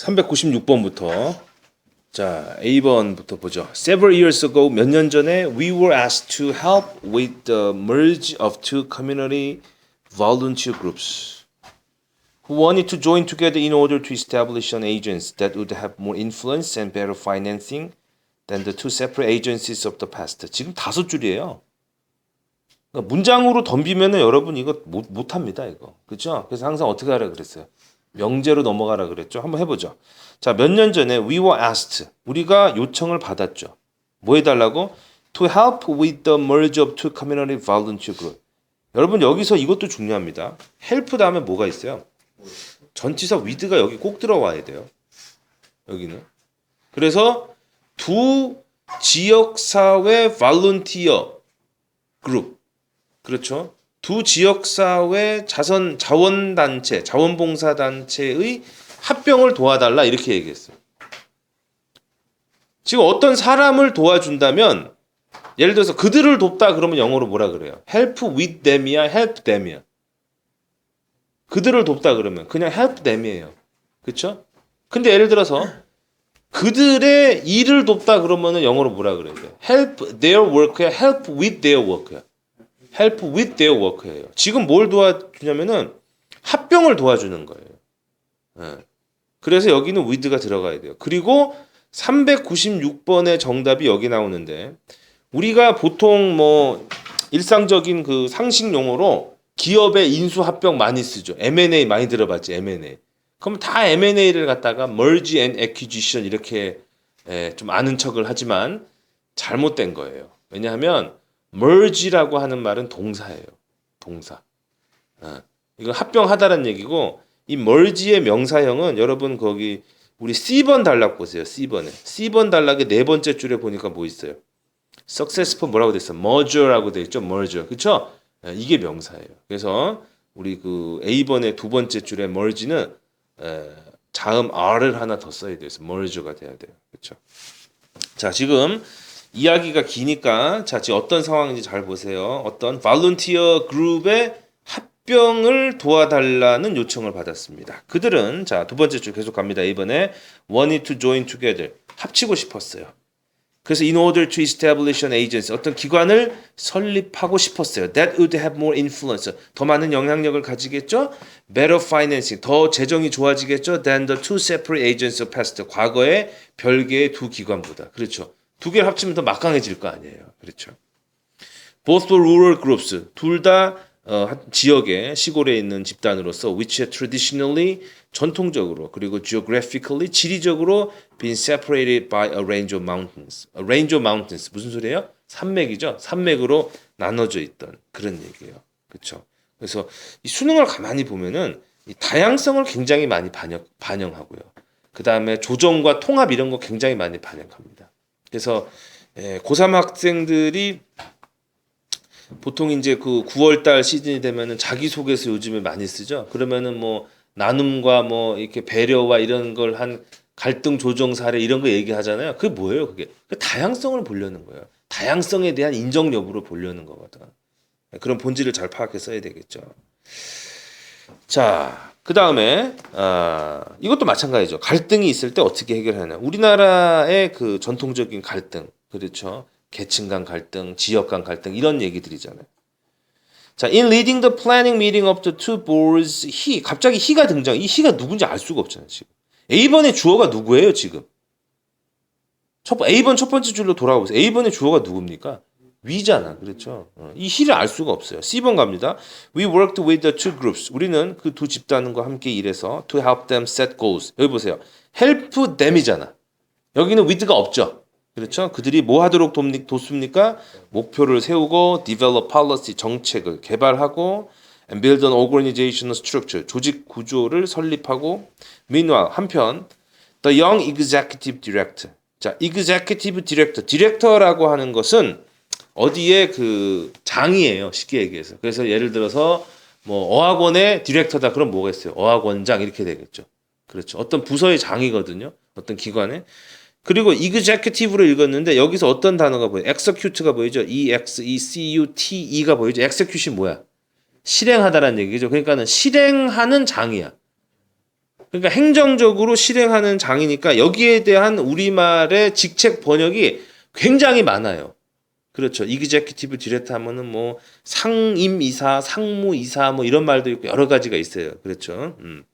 396번부터 자, A번부터 보죠. Several years ago, 몇 년 전에 we were asked to help with the merge of two community volunteer groups who wanted to join together in order to establish an agency that would have more influence and better financing than the two separate agencies of the past. 지금 다섯 줄이에요. 그러니까 문장으로 덤비면은 여러분 이거 못 못 합니다 이거 그렇죠? 그래서 항상 어떻게 하라 그랬어요? 명제로 넘어가라 그랬죠. 한번 해보죠. 자, 몇 년 전에 we were asked 우리가 요청을 받았죠. 뭐 해달라고? To help with the merge of two community volunteer group. 여러분 여기서 이것도 중요합니다. help 다음에 뭐가 있어요? 전치사 with가 여기 꼭 들어와야 돼요. 여기는. 그래서 두 지역사회 volunteer 그룹 그렇죠. 두 지역 사회 자선 자원 단체, 자원봉사 단체의 합병을 도와달라 이렇게 얘기했어요. 지금 어떤 사람을 도와준다면 예를 들어서 그들을 돕다 그러면 영어로 뭐라 그래요? help with them이야, help them이야. 그들을 돕다 그러면 그냥 help them이에요. 그렇죠? 근데 예를 들어서 그들의 일을 돕다 그러면은 영어로 뭐라 그래야 돼? help their work야, help with their work야. Help with their work예요. 지금 뭘 도와주냐면은 합병을 도와주는 거예요. 예. 그래서 여기는 with가 들어가야 돼요. 그리고 396번의 정답이 여기 나오는데 우리가 보통 뭐 일상적인 그 상식 용어로 기업의 인수 합병 많이 쓰죠. M&A 많이 들어봤지 M&A. 그럼 다 M&A를 갖다가 merge and acquisition 이렇게 예, 좀 아는 척을 하지만 잘못된 거예요. 왜냐하면 merge라고 하는 말은 동사예요. 동사. 어, 이거 합병하다는 얘기고 이 merge의 명사형은 여러분 거기 우리 C번 단락 보세요. C번에. C번 단락의 네 번째 줄에 보니까 뭐 있어요? successful 뭐라고 돼 있어? merger라고 돼 있죠. merger. 그렇죠? 이게 명사예요. 그래서 우리 그 A번의 두 번째 줄에 merge는 에, 자음 R을 하나 더 써야 돼요. 그래서 merger가 돼야 돼요. 그렇죠? 자, 지금 이야기가 기니까 자 지금 어떤 상황인지 잘 보세요. 어떤 발런티어 그룹의 합병을 도와달라는 요청을 받았습니다. 그들은 자 두 번째 줄 계속 갑니다. 이번에 wanted to join together 합치고 싶었어요. 그래서 in order to establish an agency 어떤 기관을 설립하고 싶었어요. That would have more influence. 더 많은 영향력을 가지겠죠. Better financing. 더 재정이 좋아지겠죠. Than the two separate agencies of past. 과거의 별개의 두 기관보다. 그렇죠. 두 개를 합치면 더 막강해질 거 아니에요. 그렇죠. Both were. 둘다 어, 지역의 시골에 있는 집단으로서 which had traditionally 전통적으로 그리고 geographically 지리적으로 been separated by a range of mountains. A range of mountains 무슨 소리예요? 산맥이죠. 산맥으로 나눠져 있던 그런 얘기예요. 그렇죠. 그래서 이 수능을 가만히 보면은 이 다양성을 굉장히 많이 반영 반영하고요. 그 다음에 조정과 통합 이런 거 굉장히 많이 반영합니다. 그래서 예, 고3 학생들이 보통 이제 그 9월 달 시즌이 되면은 자기소개서 요즘에 많이 쓰죠. 그러면은 뭐 나눔과 뭐 이렇게 배려와 이런 걸 한 갈등 조정 사례 이런 거 얘기하잖아요. 그게 뭐예요, 그게? 그 다양성을 보려는 거예요. 다양성에 대한 인정 여부를 보려는 거거든. 그런 본질을 잘 파악해 써야 되겠죠. 자, 그 다음에 아, 이것도 마찬가지죠. 갈등이 있을 때 어떻게 해결하냐. 우리나라의 그 전통적인 갈등, 그렇죠. 계층 간 갈등, 지역 간 갈등 이런 얘기들이잖아요. 자, in leading the planning meeting of the two boards, he 갑자기 he가 등장. 이 he가 누군지 알 수가 없잖아요, 지금. A번의 주어가 누구예요, 지금? 첫 번- A번 첫 번째 줄로 돌아가 보세요. A번의 주어가 누굽니까? 위잖아. 그렇죠? 어, 이 he를 알 수가 없어요. C번 갑니다. We worked with the two groups. 우리는 그 두 집단과 함께 일해서 to help them set goals. 여기 보세요. help them이잖아. 여기는 with가 없죠. 그렇죠? 그들이 뭐 하도록 돕니, 돕습니까? 목표를 세우고 develop policy 정책을 개발하고 and build an organizational structure 조직 구조를 설립하고 meanwhile 한편 the young executive director 자 executive director 디렉터라고 하는 것은 어디에 그 장이에요 쉽게 얘기해서 그래서 예를 들어서 뭐 어학원의 디렉터다 그럼 뭐가 있어요 어학원장 이렇게 되겠죠 그렇죠 어떤 부서의 장이거든요 어떤 기관에 그리고 executive로 읽었는데 여기서 어떤 단어가 보여요? execute가 보이죠? E X E C U T E가 보이죠? execute이 뭐야? 실행하다라는 얘기죠. 그러니까는 실행하는 장이야. 그러니까 행정적으로 실행하는 장이니까 여기에 대한 우리말의 직책 번역이 굉장히 많아요. 그렇죠. 이그제큐티브 디렉터 하면은 뭐 상임 이사, 상무 이사 뭐 이런 말도 있고 여러 가지가 있어요. 그렇죠. 음.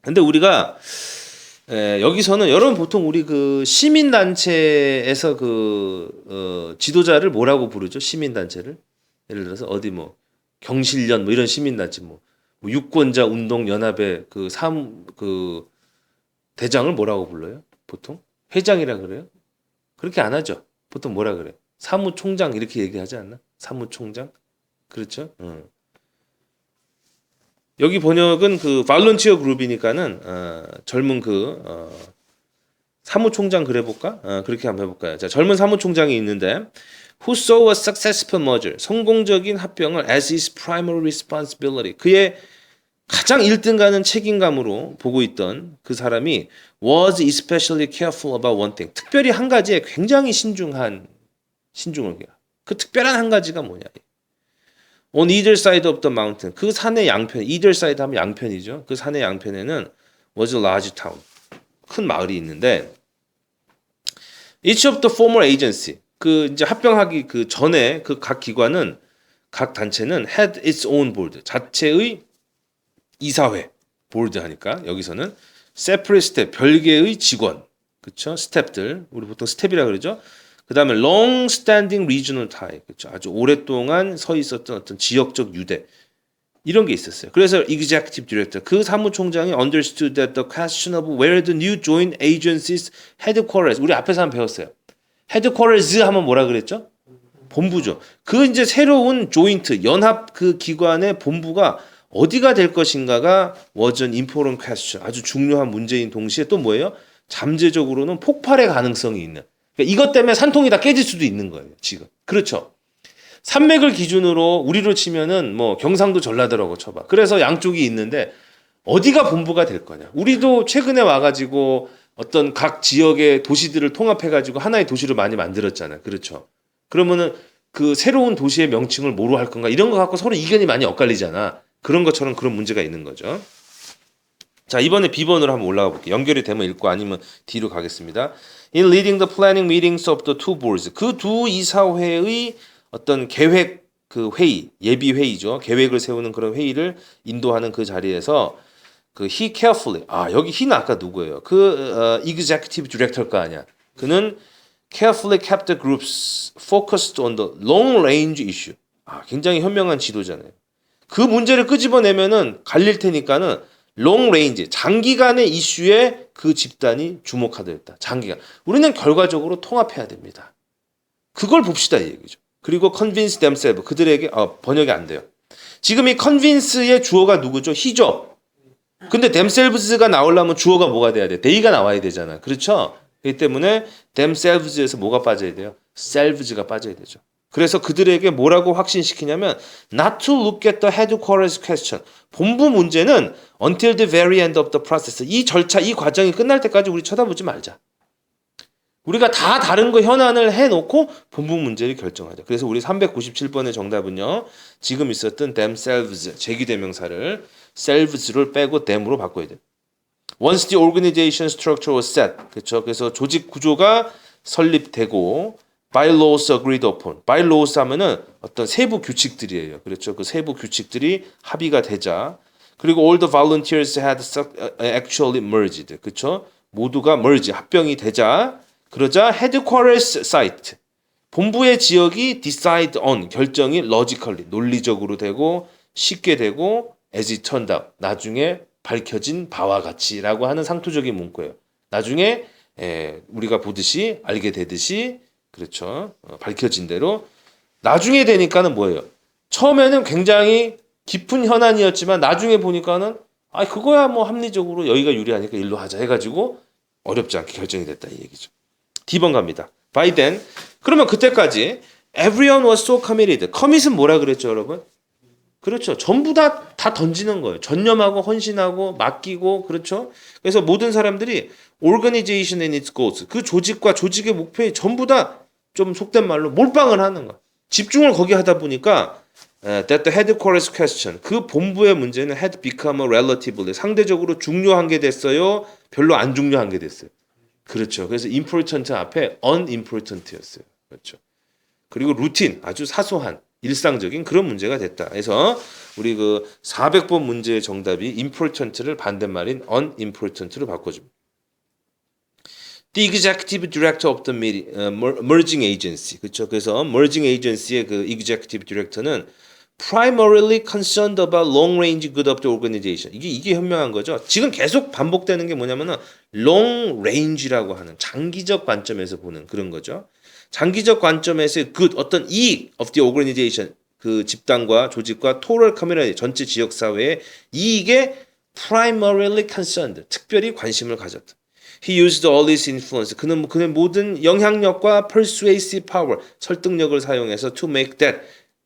근데 우리가 에, 여기서는 여러분 보통 우리 그 시민 단체에서 그 어, 지도자를 뭐라고 부르죠? 시민 단체를 예를 들어서 어디 뭐 경실련 뭐 이런 시민 단체 뭐, 뭐 유권자 운동 연합의 그삼그 대장을 뭐라고 불러요? 보통 회장이라 그래요? 그렇게 안 하죠. 보통 뭐라 그래? 사무총장 이렇게 얘기하지 않나? 사무총장? 그렇죠? 어. 여기 번역은 그 발런티어 그룹이니까는 어, 젊은 그 어, 사무총장 그래 볼까? 어, 그렇게 한번 해볼까요? 자, 젊은 사무총장이 있는데 who saw a successful merger 성공적인 합병을 as his primary responsibility 그의 가장 1등 가는 책임감으로 보고 있던 그 사람이 was especially careful about one thing 특별히 한 가지에 굉장히 신중한 해요. 그 특별한 한 가지가 뭐냐? On either side of the mountain. 그 산의 양편, either side 하면 양편이죠. 그 산의 양편에는 was a large town. 큰 마을이 있는데 each of the former agency. 그 이제 합병하기 그 전에 그 각 기관은 각 단체는 had its own board. 자체의 이사회 보드 하니까 여기서는 separate step 별개의 직원. 그렇죠? 스텝들. 우리 보통 스텝이라 그러죠. 그 다음에 long standing regional tie. 그렇죠. 아주 오랫동안 서 있었던 어떤 지역적 유대. 이런 게 있었어요. 그래서 executive director 그 사무총장이 understood that the question of where the new joint agencies headquarters 우리 앞에서 한번 배웠어요. headquarters 하면 뭐라 그랬죠? 본부죠. 그 이제 새로운 조인트 연합 그 기관의 본부가 어디가 될 것인가가 an important question. 아주 중요한 문제인 동시에 또 뭐예요? 잠재적으로는 폭발의 가능성이 있는. 그러니까 이것 때문에 산통이 다 깨질 수도 있는 거예요. 지금. 그렇죠. 산맥을 기준으로 우리로 치면은 뭐 경상도 전라도라고 쳐봐. 그래서 양쪽이 있는데 어디가 본부가 될 거냐. 우리도 최근에 와가지고 어떤 각 지역의 도시들을 통합해가지고 하나의 도시를 많이 만들었잖아요. 그렇죠. 그러면은 그 새로운 도시의 명칭을 뭐로 할 건가 이런 거 갖고 서로 이견이 많이 엇갈리잖아. 그런 것처럼 그런 문제가 있는 거죠. 자 이번에 B번으로 한번 올라가 볼게요. 연결이 되면 읽고 아니면 D로 가겠습니다. In leading the planning meetings of the two boards 그 두 이사회의 어떤 계획 그 회의 예비 회의죠. 계획을 세우는 그런 회의를 인도하는 그 자리에서 그 he carefully 아 여기 he는 아까 누구예요? 그 어, executive director가 아니야. 그는 carefully kept the groups focused on the long range issue. 아 굉장히 현명한 지도자네요. 그 문제를 끄집어내면은 갈릴 테니까는 long range 장기간의 이슈에 그 집단이 주목하려 했다. 장기간. 우리는 결과적으로 통합해야 됩니다. 그걸 봅시다 이 얘기죠. 그리고 convince themselves 그들에게 어, 번역이 안 돼요. 지금 이 convince의 주어가 누구죠? 히죠. 근데 themselves가 나오려면 주어가 뭐가 돼야 돼? they가 나와야 되잖아. 그렇죠? 그렇기 때문에 themselves에서 뭐가 빠져야 돼요? selves가 빠져야 되죠. 그래서 그들에게 뭐라고 확신시키냐면 not to look at the headquarters question. 본부 문제는 until the very end of the process. 이 절차, 이 과정이 끝날 때까지 우리 쳐다보지 말자. 우리가 다 다른 거 현안을 해놓고 본부 문제를 결정하자. 그래서 우리 397번의 정답은요. 지금 있었던 themselves 제기대명사를 selves를 빼고 them으로 바꿔야 돼. Once the organization structure was set. 그렇죠. 그래서 조직 구조가 설립되고 by laws agreed upon. by laws 하면은 어떤 세부 규칙들이에요. 그렇죠. 그 세부 규칙들이 합의가 되자. 그리고 all the volunteers had actually merged. 그렇죠. 모두가 merge 합병이 되자. 그러자 headquarters site 본부의 지역이 decide on 결정이 logically 논리적으로 되고 쉽게 되고 as it turned out 나중에 밝혀진 바와 같이라고 하는 상투적인 문구예요. 나중에 에, 우리가 보듯이 알게 되듯이 그렇죠 어, 밝혀진 대로 나중에 되니까는 뭐예요? 처음에는 굉장히 깊은 현안이었지만 나중에 보니까는 아 그거야 뭐 합리적으로 여기가 유리하니까 일로 하자 해가지고 어렵지 않게 결정이 됐다 이 얘기죠. D번 갑니다. Then. 그러면 그때까지 everyone was so committed. commit은 뭐라 그랬죠, 여러분? 그렇죠. 전부 다, 다 던지는 거예요. 전념하고, 헌신하고, 맡기고, 그렇죠. 그래서 모든 사람들이 organization and its goals. 그 조직과 조직의 목표에 전부 다 좀 속된 말로 몰빵을 하는 거야. 집중을 거기 하다 보니까 에, that the headquarters question 그 본부의 문제는 had become a relatively 상대적으로 중요한 게 됐어요. 별로 안 중요한 게 됐어요. 그렇죠. 그래서 important 앞에 unimportant였어요. 그렇죠. 그리고 루틴 아주 사소한 일상적인 그런 문제가 됐다. 그래서 우리 그 400번 문제의 정답이 important를 반대말인 unimportant로 바꿔줍니다. The executive director of the 어, merging agency. 그렇죠. 그래서 merging agency의 그 executive director는 primarily concerned about long range good of the organization. 이게 이게 현명한 거죠. 지금 계속 반복되는 게 뭐냐면은 long range라고 하는 장기적 관점에서 보는 그런 거죠. 장기적 관점에서의 good 어떤 이익 of the organization 그 집단과 조직과 total community 전체 지역 사회의 이익에 primarily concerned 특별히 관심을 가졌다. He used all his influence. 그는 뭐 그의 모든 영향력과 persuasive power 설득력을 사용해서 to make that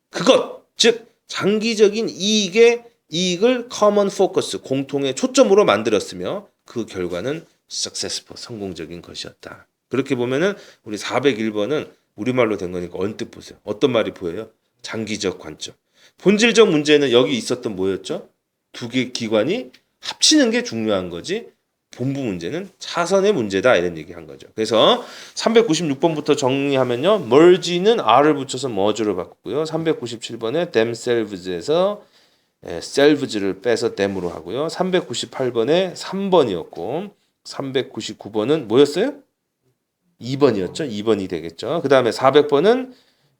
그것 즉 장기적인 이익의 이익을 common focus 공통의 초점으로 만들었으며 그 결과는 successful 성공적인 것이었다. 그렇게 보면은 우리 401번은 우리말로 된 거니까 언뜻 보세요. 어떤 말이 보여요? 장기적 관점. 본질적 문제는 여기 있었던 뭐였죠? 두 개 기관이 합치는 게 중요한 거지. 본부 문제는 차선의 문제다 이런 얘기 한 거죠. 그래서 396번부터 정리하면요. merge는 r을 붙여서 merge로 바꾸고요. 397번에 themselves에서 예, selves를 빼서 them으로 하고요. 398번에 3번이었고 399번은 뭐였어요? 2번이었죠. 2번이 되겠죠. 그 다음에 400번은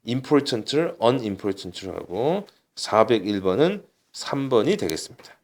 important를 unimportant로 하고 401번은 3번이 되겠습니다.